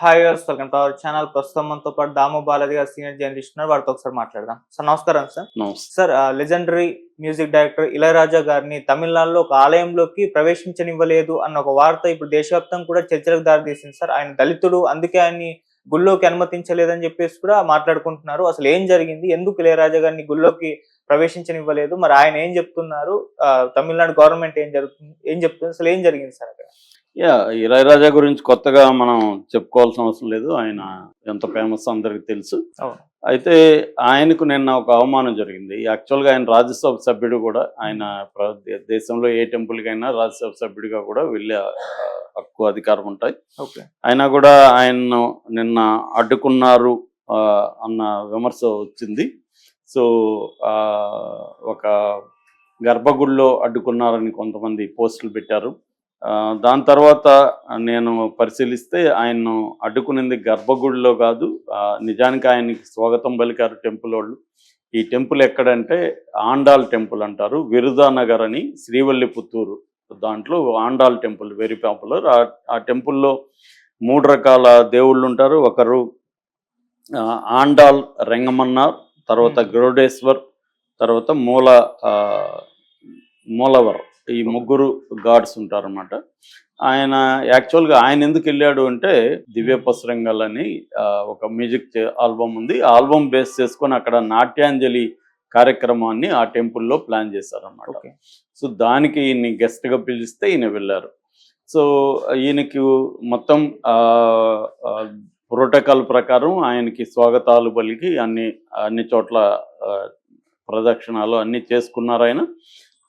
Hi welcome to our channel. ప్రస్తుతం మనతో పాటు దాము బాలాజీ గారు సీనియర్ జర్నలిస్ట్ ఉన్నారు. వారితో ఒకసారి మాట్లాడదాం. సార్ నమస్కారం sir. Sir legendary music director Ilaiyaraaja garu తమిళనాడులో ఒక ఆలయంలోకి ప్రవేశించనివ్వలేదు అన్న ఒక వార్త ఇప్పుడు దేశవ్యాప్తం కూడా చర్చలకు దారితీసింది సార్. ఆయన దళితుడు అందుకే ఆయన్ని గుళ్ళోకి అనుమతించలేదని చెప్పేసి కూడా మాట్లాడుకుంటున్నారు. అసలు ఏం జరిగింది? ఎందుకు ఇళయరాజా గారిని గుళ్ళోకి ప్రవేశించనివ్వలేదు? మరి ఆయన ఏం చెప్తున్నారు? తమిళనాడు గవర్నమెంట్ ఏం జరుగుతుంది? ఏం చెప్తుంది? అసలు ఏం జరిగింది సార్ అక్కడ? యా ఇళయరాజా గురించి కొత్తగా మనం చెప్పుకోవాల్సిన అవసరం లేదు. ఆయన ఎంత ఫేమస్ అందరికి తెలుసు. అయితే ఆయనకు నిన్న ఒక అవమానం జరిగింది. యాక్చువల్గా ఆయన రాజ్యసభ సభ్యుడు కూడా ఆయన దేశంలో ఏ టెంపుల్కైనా రాజ్యసభ సభ్యుడిగా కూడా వెళ్ళే హక్కు అధికారం ఉంటాయి. ఓకే. అయినా కూడా ఆయన్ను నిన్న అడ్డుకున్నారు అన్న విమర్శ వచ్చింది. సో ఆ, ఒక గర్భగుడిలో అడ్డుకున్నారని కొంతమంది పోస్టులు పెట్టారు. దాని తర్వాత నేను పరిశీలిస్తే ఆయన్ను అడ్డుకునింది గర్భగుడిలో కాదు నిజానికి ఆయనకి స్వాగతం పలికారు టెంపుల్ వాళ్ళు. ఈ టెంపుల్ ఎక్కడంటే ఆండాల్ టెంపుల్ అంటారు విరుదానగర్ అని శ్రీవల్లి పుత్తూరు దాంట్లో ఆండాల్ టెంపుల్ వెరీ పాపులర్. ఆ- టెంపుల్లో మూడు రకాల దేవుళ్ళు ఉంటారు. ఒకరు ఆండాల్ రెంగమన్నార్ తర్వాత. గరుడేశ్వర్ తర్వాత మూల మూలవర్. ఈ ముగ్గురు గాడ్స్ ఉంటారన్నమాట. ఆయన యాక్చువల్గా ఆయన ఎందుకు వెళ్ళాడు అంటే దివ్య పసురంగల్ అని ఒక మ్యూజిక్ ఆల్బమ్ ఉంది. ఆల్బమ్ బేస్ చేసుకొని అక్కడ నాట్యాంజలి కార్యక్రమాన్ని ఆ టెంపుల్లో ప్లాన్ చేశారన్నమాట. ఓకే. సో దానికి ఈయన్ని గెస్ట్గా పిలిస్తే ఈయన వెళ్ళారు. సో ఈయనకి మొత్తం ప్రోటోకాల్ ప్రకారం ఆయనకి స్వాగతాలు పలికి అన్ని అన్ని చోట్ల ప్రదక్షిణాలు అన్నీ చేసుకున్నారు ఆయన.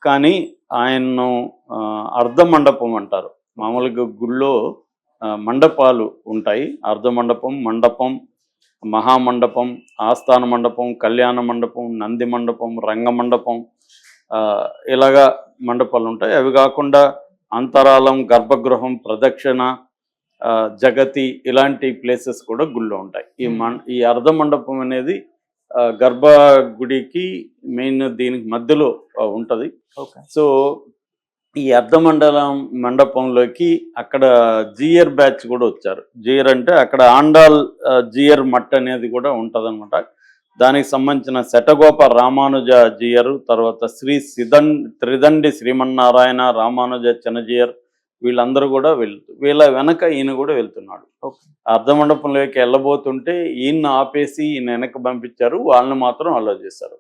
కానీ ఆయన్ను అర్ధ మండపం అంటారు. మామూలుగా గుళ్ళో మండపాలు ఉంటాయి. అర్ధ మండపం మండపం మహామండపం ఆస్థాన మండపం కళ్యాణ మండపం నంది మండపం రంగ మండపం ఇలాగా మండపాలు ఉంటాయి. అవి కాకుండా అంతరాలం గర్భగృహం ప్రదక్షిణ జగతి ఇలాంటి ప్లేసెస్ కూడా గుళ్ళో ఉంటాయి. ఈ మం ఈ అర్ధ మండపం అనేది గర్భగుడికి మెయిన్ దీనికి మధ్యలో ఉంటది. సో ఈ అర్ధమండలం మండపంలోకి అక్కడ జియర్ బ్యాచ్ కూడా వచ్చారు. జియర్ అంటే అక్కడ ఆండాల్ జియర్ మట్ అనేది కూడా ఉంటదన్నమాట. దానికి సంబంధించిన శటగోప రామానుజ జియరు తర్వాత శ్రీ సిదన్ త్రిదండి శ్రీమన్నారాయణ రామానుజ చిన్నజియర్ వీళ్ళందరూ కూడా వెళ్తూ వీళ్ళ వెనక ఈయన కూడా వెళ్తున్నాడు. అర్ధమండపంలోకి వెళ్ళబోతుంటే ఈయన ఆపేసి ఈయన వెనక్కి పంపించారు. వాళ్ళని మాత్రం అలో చేశారు.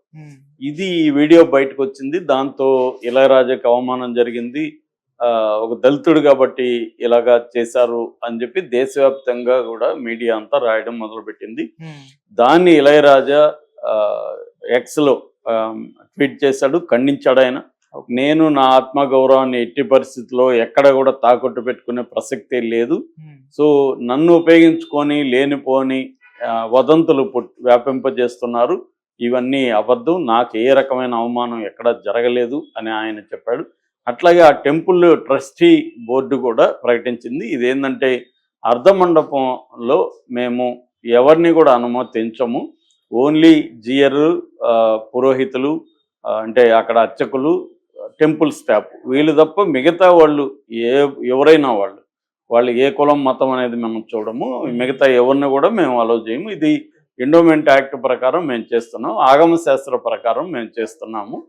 ఇది ఈ వీడియో బయటకు వచ్చింది దాంతో ఇళయరాజాకి అవమానం జరిగింది. ఆ, ఒక దళితుడు కాబట్టి ఇలాగా చేశారు అని చెప్పి దేశవ్యాప్తంగా కూడా మీడియా అంతా రాయడం మొదలుపెట్టింది. దాన్ని ఇళయరాజా ఎక్స్లో ట్వీట్ చేశాడు. ఖండించాడు ఆయన. నేను నా ఆత్మగౌరవాన్ని ఎట్టి పరిస్థితుల్లో ఎక్కడ కూడా తాకట్టు పెట్టుకునే ప్రసక్తే లేదు. ఉమ్. సో నన్ను ఉపయోగించుకొని లేనిపోని వదంతులు వ్యాపింపజేస్తున్నారు. ఇవన్నీ అబద్ధం. నాకు ఏ రకమైన అవమానం ఎక్కడ జరగలేదు అని ఆయన చెప్పాడు. అట్లాగే ఆ టెంపుల్ ట్రస్టీ బోర్డు కూడా ప్రకటించింది. ఇదేంటంటే అర్ధమండపంలో మేము ఎవరిని కూడా అనుమతించము. ఓన్లీ జియర్ పురోహితులు అంటే అక్కడ అర్చకులు టెంపుల్ స్టాఫ్ వీళ్ళు తప్ప మిగతా వాళ్ళు ఏ ఎవరైనా వాళ్ళు వాళ్ళు ఏ కులం మతం అనేది మనం చూడము. మిగతా ఎవరిని కూడా మేము అలో చేయము. ఇది ఎండోమెంట్ యాక్ట్ ప్రకారం మేము చేస్తున్నాం. ఆగమ శాస్త్ర ప్రకారం మేము చేస్తున్నాము.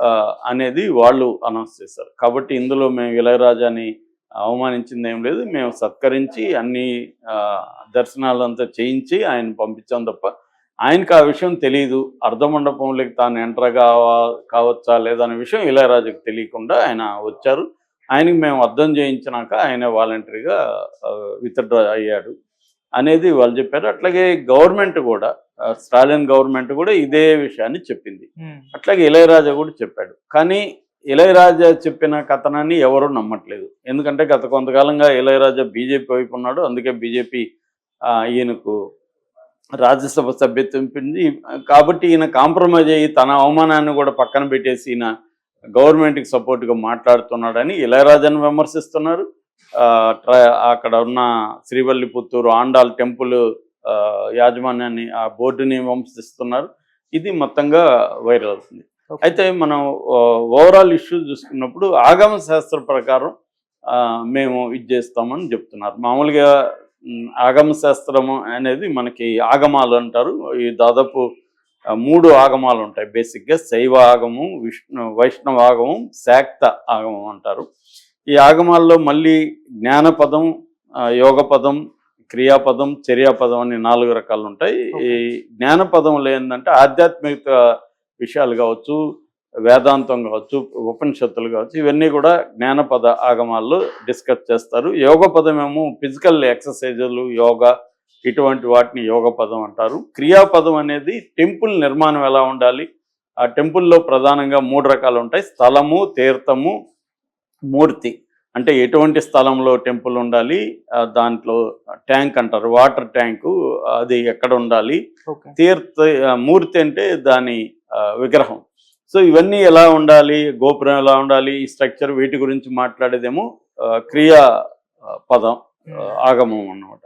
ఆ, అనేది వాళ్ళు అనౌన్స్ చేశారు. కాబట్టి ఇందులో మేము ఇళయరాజాని అవమానించింది ఏం లేదు. మేము సత్కరించి అన్ని ఆ, దర్శనాలంతా చేయించి ఆయన పంపించాం తప్ప ఆయనకు ఆ విషయం తెలియదు అర్ధమండపంలోకి తాను ఎంటర్ కావా కావచ్చా లేదనే విషయం ఇళయరాజుకి తెలియకుండా ఆయన వచ్చారు. ఆయనకి మేము అర్థం చేయించినాక ఆయన వాలంటరీగా విత్డ్రా అయ్యాడు అనేది వాళ్ళు చెప్పారు. అట్లాగే గవర్నమెంట్ కూడా స్టాలిన్ గవర్నమెంట్ కూడా ఇదే విషయాన్ని చెప్పింది. అట్లాగే ఇళయరాజా కూడా చెప్పాడు. కానీ ఇళయరాజా చెప్పిన కథనాన్ని ఎవరు నమ్మట్లేదు. ఎందుకంటే గత కొంతకాలంగా ఇళయరాజా బీజేపీ వైపు ఉన్నాడు. అందుకే బీజేపీ ఈయనకు రాజ్యసభ సభ్యత్వం ఇప్పింది కాబట్టి ఈయన కాంప్రమైజ్ అయ్యి తన అవమానాన్ని కూడా పక్కన పెట్టేసి ఈయన గవర్నమెంట్కి సపోర్ట్గా మాట్లాడుతున్నాడని ఇళయరాజాను విమర్శిస్తున్నారు. అక్కడ ఉన్న శ్రీవల్లి పుత్తూరు ఆండాల్ టెంపుల్ ఆ, యాజమాన్యాన్ని ఆ బోర్డుని విమర్శిస్తున్నారు. ఇది మొత్తంగా వైరల్ అవుతుంది. అయితే మనం ఓవరాల్ ఇష్యూ చూసుకున్నప్పుడు ఆగమ శాస్త్ర ప్రకారం మేము ఇది చేస్తామని చెప్తున్నారు. మామూలుగా ఆగమ శాస్త్రము అనేది మనకి ఆగమాలు అంటారు. ఈ దాదాపు మూడు ఆగమాలు ఉంటాయి. బేసిక్గా శైవ ఆగమం విష్ణు వైష్ణవ ఆగమం శాక్త ఆగమం అంటారు. ఈ ఆగమాల్లో మళ్ళీ జ్ఞానపదం ఆ, యోగ పదం క్రియాపదం చర్యాపదం అని నాలుగు రకాలు ఉంటాయి. ఈ జ్ఞానపదంలో ఏంటంటే ఆధ్యాత్మిక విషయాలు కావచ్చు వేదాంతం కావచ్చు ఉపనిషత్తులు కావచ్చు ఇవన్నీ కూడా జ్ఞానపద ఆగమాల్లో డిస్కస్ చేస్తారు. యోగ పదం ఏమో ఫిజికల్ ఎక్సర్సైజులు యోగా ఇటువంటి వాటిని యోగ పదం అంటారు. క్రియాపదం అనేది టెంపుల్ నిర్మాణం ఎలా ఉండాలి? ఆ టెంపుల్లో ప్రధానంగా మూడు రకాలు ఉంటాయి. స్థలము తీర్థము మూర్తి. అంటే ఎటువంటి స్థలంలో టెంపుల్ ఉండాలి? దాంట్లో ట్యాంక్ అంటారు వాటర్ ట్యాంకు అది ఎక్కడ ఉండాలి? తీర్థ మూర్తి అంటే దాని విగ్రహం. సో ఇవన్నీ ఎలా ఉండాలి గోపురం ఎలా ఉండాలి ఈ స్ట్రక్చర్ వీటి గురించి మాట్లాడేదేమో క్రియా పదం ఆగమం అన్నమాట.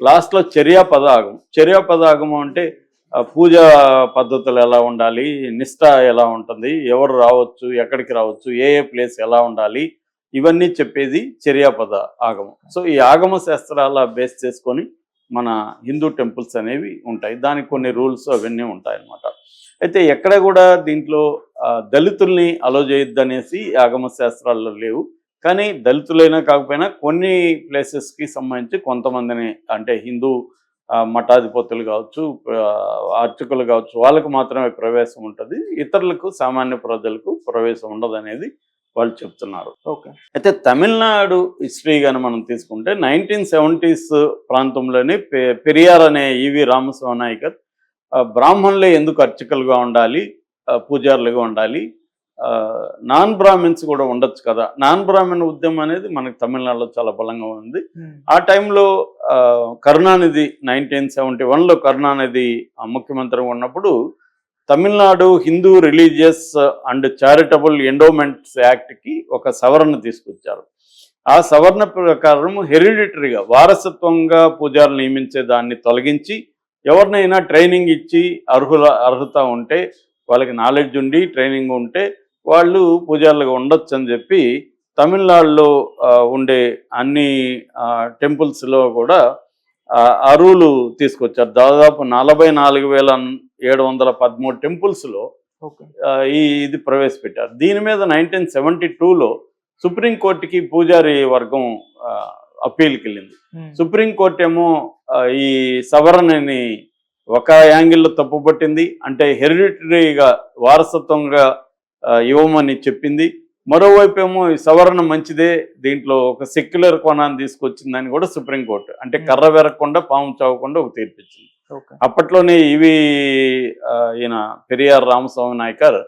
లాస్ట్లో చర్యా పద ఆగమం. చర్యా పద ఆగమం అంటే పూజ పూజా పద్ధతులు ఎలా ఉండాలి నిష్ట ఎలా ఉంటుంది ఎవరు రావచ్చు ఎక్కడికి రావచ్చు ఏ ఏ ప్లేస్ ఎలా ఉండాలి ఇవన్నీ చెప్పేది చర్యాపద ఆగమం. సో ఈ ఆగమ శాస్త్రాల బేస్ చేసుకొని మన హిందూ టెంపుల్స్ అనేవి ఉంటాయి. దానికి కొన్ని రూల్స్ అవన్నీ ఉంటాయి అన్నమాట అయితే ఎక్కడ కూడా దీంట్లో దళితుల్ని అలో చేయొద్దు అనేసి ఆగమ శాస్త్రాల్లో లేవు. కానీ దళితులైనా కాకపోయినా కొన్ని ప్లేసెస్కి సంబంధించి కొంతమందిని అంటే హిందూ మఠాధిపతులు కావచ్చు అర్చకులు కావచ్చు వాళ్ళకు మాత్రమే ప్రవేశం ఉంటుంది. ఇతరులకు సామాన్య ప్రజలకు ప్రవేశం ఉండదు అనేది వాళ్ళు చెప్తున్నారు. ఓకే. అయితే తమిళనాడు హిస్టరీ కానీ మనం తీసుకుంటే నైన్టీన్ సెవెంటీస్ ప్రాంతంలోనే పె- పెరియార్ అనే ఈవి రామస్వామి నాయకర్ బ్రాహ్మణులే ఎందుకు అర్చకులుగా ఉండాలి? పూజారులుగా ఉండాలి? నాన్ బ్రాహ్మిన్స్ కూడా ఉండొచ్చు కదా. నాన్ బ్రాహ్మణ ఉద్యమం అనేది మనకి తమిళనాడులో చాలా బలంగా ఉంది. ఆ టైంలో కరుణానిధి నైన్టీన్ సెవెంటీ వన్లో కరుణానిధి ముఖ్యమంత్రిగా ఉన్నప్పుడు Tamil Nadu Hindu religious and charitable endowments యాక్ట్కి ఒక సవరణ తీసుకొచ్చారు. ఆ సవరణ ప్రకారం హెరిడిటరీగా వారసత్వంగా పూజారులు నియమించే దాన్ని తొలగించి ఎవరినైనా ట్రైనింగ్ ఇచ్చి అర్హుల అర్హత ఉంటే వాళ్ళకి నాలెడ్జ్ ఉండి ట్రైనింగ్ ఉంటే వాళ్ళు పూజారులుగా ఉండొచ్చు అని చెప్పి తమిళనాడులో ఉండే అన్ని టెంపుల్స్లో కూడా రూలు తీసుకొచ్చారు. దాదాపు నలభై నాలుగు వేల ఏడు వందల పదమూడు టెంపుల్స్లో ఈ ఇది ప్రవేశపెట్టారు. దీని మీద నైన్టీన్ సెవెంటీ టూలో సుప్రీంకోర్టుకి పూజారి వర్గం అప్పీల్కి వెళ్ళింది సుప్రీంకోర్టు ఏమో ఈ సవరణని ఒక యాంగిల్లో తప్పుపట్టింది. అంటే హెరిడిటరీగా వారసత్వంగా ఇవ్వమని చెప్పింది. మరోవైపు ఏమో ఈ సవరణ మంచిదే దీంట్లో ఒక సెక్యులర్ కోణాన్ని తీసుకొచ్చిందని కూడా సుప్రీంకోర్టు. అంటే కర్ర వెరగకుండా పాము చావకుండా ఒక తీర్పిచ్చింది. అప్పట్లోనే ఇవి ఈయన పెరియార్ రామస్వామి నాయకర్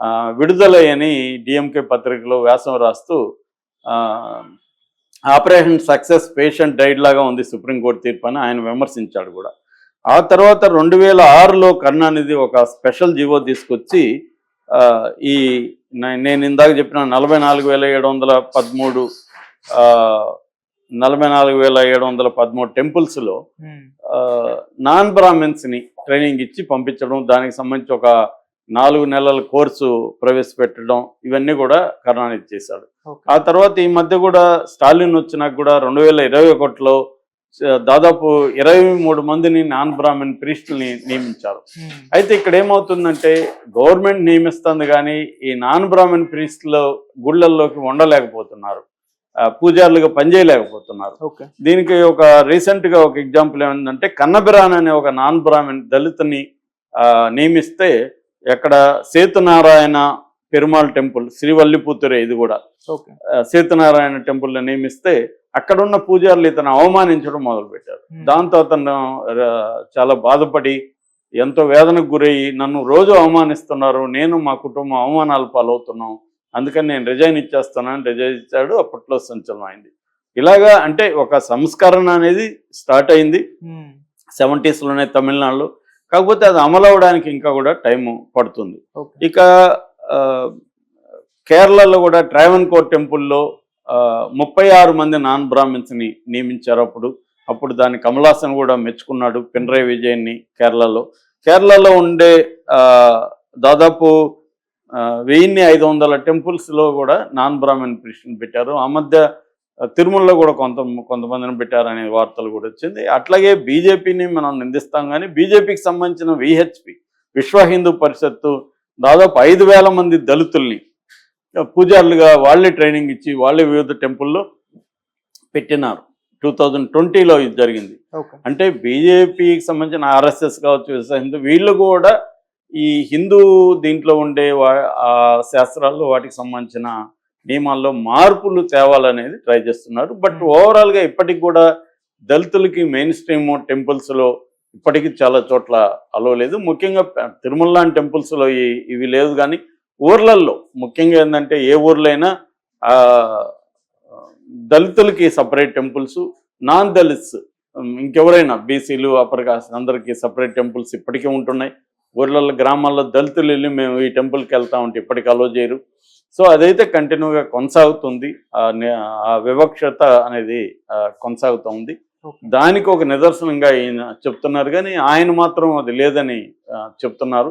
ఆ, విడుదలై అని డిఎంకే పత్రికలో వ్యాసం రాస్తూ ఆపరేషన్ సక్సెస్ పేషెంట్ డైడ్ లాగా ఉంది సుప్రీంకోర్టు తీర్పు అని ఆయన విమర్శించాడు కూడా. ఆ తర్వాత రెండు వేల ఆరులో కరుణానిధి ఒక స్పెషల్ జీవో తీసుకొచ్చి ఈ నేను ఇందాక చెప్పిన నలభై నాలుగు వేల ఏడు వందల పదమూడు నలభై నాలుగు వేల ఏడు వందల పదమూడు టెంపుల్స్లో నాన్ బ్రాహ్మిన్స్ని ట్రైనింగ్ ఇచ్చి పంపించడం దానికి సంబంధించి ఒక నాలుగు నెలల కోర్సు ప్రవేశపెట్టడం ఇవన్నీ కూడా కరుణానిధి చేశాడు. ఆ తర్వాత ఈ మధ్య కూడా స్టాలిన్ వచ్చినాక కూడా రెండు వేల ఇరవై ఒకటిలో దాదాపు ఇరవై మూడు మందిని నాన్ బ్రాహ్మణ్ ప్రీస్టుల్ని నియమించారు. అయితే ఇక్కడ ఏమవుతుందంటే గవర్నమెంట్ నియమిస్తుంది కానీ ఈ నాన్ బ్రాహ్మణ్ ప్రీస్టులు గుళ్ళల్లోకి ఉండలేకపోతున్నారు. పూజారులుగా పనిచేయలేకపోతున్నారు. దీనికి ఒక రీసెంట్గా ఒక ఎగ్జాంపుల్ ఏమైందంటే కన్నబిరాన్ అనే ఒక నాన్ బ్రాహ్మణ్ దళితుని నియమిస్తే ఎక్కడ సేతునారాయణ పెరుమాళ్ టెంపుల్ శ్రీవల్లిపుత్తురే ఇది కూడా. సేతునారాయణ టెంపుల్లో నియమిస్తే అక్కడున్న పూజారులు ఇతను అవమానించడం మొదలుపెట్టారు. దాంతో అతను చాలా బాధపడి ఎంతో వేదనకు గురయ్యి నన్ను రోజు అవమానిస్తున్నారు నేను మా కుటుంబం అవమానాలు పాలవుతున్నాం అందుకని నేను రిజైన్ ఇచ్చేస్తున్నాను రిజైన్ ఇచ్చాడు అప్పట్లో సంచలనం అయింది. ఇలాగా అంటే ఒక సంస్కరణ అనేది స్టార్ట్ అయింది. సెవెంటీస్లోనే తమిళనాడులో కాకపోతే అది అమలు అవడానికి ఇంకా కూడా టైం పడుతుంది. ఇక కేరళలో కూడా ట్రావెన్కోర్ టెంపుల్లో ఆ, ముప్పై ఆరు మంది నాన్ బ్రాహ్మిన్స్ని నియమించారు అప్పుడు. అప్పుడు దాన్ని కమలాసన్ కూడా మెచ్చుకున్నాడు పినరయ్ విజయన్ని కేరళలో. కేరళలో ఉండే దాదాపు వెయ్యిన్ని ఐదు వందల టెంపుల్స్లో కూడా నాన్ బ్రాహ్మణ్ ప్రిస్టుని పెట్టారు. ఆ మధ్య తిరుమలలో కూడా కొంత కొంతమందిని పెట్టారనే వార్తలు కూడా వచ్చింది. అట్లాగే బీజేపీని మనం నిందిస్తాం కానీ బీజేపీకి సంబంధించిన విహెచ్పి విశ్వ హిందూ పరిషత్తు దాదాపు ఐదు వేల మంది దళితుల్ని పూజారులుగా వాళ్ళే ట్రైనింగ్ ఇచ్చి వాళ్ళే వివిధ టెంపుల్లో పెట్టినారు. టూ థౌజండ్ ట్వంటీలో ఇది జరిగింది. అంటే బీజేపీకి సంబంధించిన ఆర్ఎస్ఎస్ కావచ్చు విశ్వ హిందూ వీళ్ళు కూడా ఈ హిందూ దీంట్లో ఉండే శాస్త్రాల్లో వాటికి సంబంధించిన నియమాల్లో మార్పులు తేవాలనేది ట్రై చేస్తున్నారు. But Hmm. ఓవరాల్గా ఇప్పటికి కూడా దళితులకి మెయిన్ స్ట్రీమ్ టెంపుల్స్లో ఇప్పటికీ చాలా చోట్ల అలో లేదు. ముఖ్యంగా తిరుమల లాంటి టెంపుల్స్లో ఇవి లేదు కానీ ఊర్లల్లో ముఖ్యంగా ఏంటంటే ఏ ఊర్లో అయినా ఆ, దళితులకి సపరేట్ టెంపుల్స్ నాన్ దళిత్స్ ఇంకెవరైనా బీసీలు అప్పర్ కాస్ట్ అందరికీ సపరేట్ టెంపుల్స్ ఇప్పటికీ ఉంటున్నాయి. ఊర్లలో గ్రామాల్లో దళితులు వెళ్ళి మేము ఈ టెంపుల్కి వెళ్తా ఉంటే ఇప్పటికీ అలో చేయరు. సో అదైతే కంటిన్యూగా కొనసాగుతుంది. ఆ వివక్షత అనేది ఆ, కొనసాగుతూ ఉంది ఓకే. దానికి ఒక నిదర్శనంగా ఈయన చెప్తున్నారు కానీ ఆయన మాత్రం అది లేదని చెప్తున్నారు.